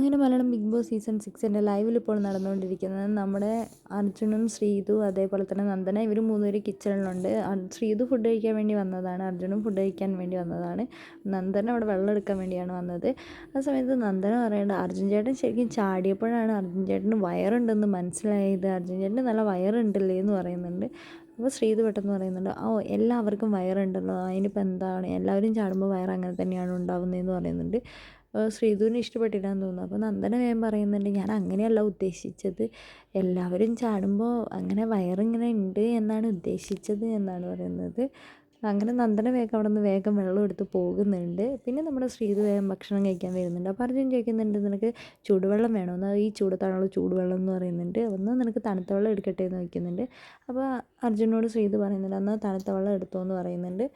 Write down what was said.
അങ്ങനെ Malayalam big boss season സിക്സിന്റെ ലൈവിൽ ഇപ്പോൾ നടന്നുകൊണ്ടിരിക്കുന്നത് നമ്മുടെ അർജുനും ശ്രീതു അതേപോലെ തന്നെ നന്ദന ഇവർ മൂന്നുപേരും കിച്ചണിലുണ്ട്. ശ്രീതു ഫുഡ് കഴിക്കാൻ വേണ്ടി വന്നതാണ് അർജുനും ഫുഡ് കഴിക്കാൻ വേണ്ടി വന്നതാണ്. നന്ദന അവിടെ വെള്ളം എടുക്കാൻ വേണ്ടിയാണ് വന്നത്. ആ സമയത്ത് നന്ദന പറയേണ്ട അർജുൻ ചേട്ടൻ ശരിക്കും ചാടിയപ്പോഴാണ് അർജുൻ ചേട്ടന് വയറുണ്ടെന്ന് മനസ്സിലായത്. അർജുൻ ചേട്ടന് നല്ല വയറുണ്ടല്ലേ? എന്ന് പറയുന്നുണ്ട്. അപ്പോൾ ശ്രീതു പെട്ടെന്ന് പറയുന്നുണ്ട് ഓ എല്ലാവർക്കും വയറുണ്ടല്ലോ. അതിനിപ്പോൾ എന്താണ്? എല്ലാവരും ചാടുമ്പോൾ വയർ അങ്ങനെ തന്നെയാണ് ഉണ്ടാവുന്നതെന്ന് പറയുന്നുണ്ട്. ശ്രീധുവിന് ഇഷ്ടപ്പെട്ടില്ലാന്ന് തോന്നുന്നു. അപ്പോൾ നന്ദന വേഗം പറയുന്നുണ്ട് ഞാൻ അങ്ങനെയല്ല ഉദ്ദേശിച്ചത്. എല്ലാവരും ചാടുമ്പോൾ അങ്ങനെ വയറിങ്ങനെ ഉണ്ട് എന്നാണ് ഉദ്ദേശിച്ചത് എന്നാണ് പറയുന്നത്. അങ്ങനെ നന്ദന വേഗം അവിടെ നിന്ന് വേഗം വെള്ളം എടുത്ത് പോകുന്നുണ്ട്. പിന്നെ നമ്മുടെ ശ്രീധു വേഗം ഭക്ഷണം കഴിക്കാൻ വരുന്നുണ്ട്. അപ്പോൾ അർജുൻ ചോദിക്കുന്നുണ്ട് നിനക്ക് ചൂടുവെള്ളം വേണോ എന്നാൽ ഈ ചൂടത്താണുള്ള ചൂടുവെള്ളം എന്ന് പറയുന്നുണ്ട്. ഒന്ന് നിനക്ക് തണുത്ത വെള്ളം എടുക്കട്ടെ എന്ന് വയ്ക്കുന്നുണ്ട് അപ്പോൾ അർജുനോട് ശ്രീധു പറയുന്നുണ്ട് എന്നാൽ തണുത്ത വെള്ളം എടുത്തോ എന്ന് പറയുന്നുണ്ട്.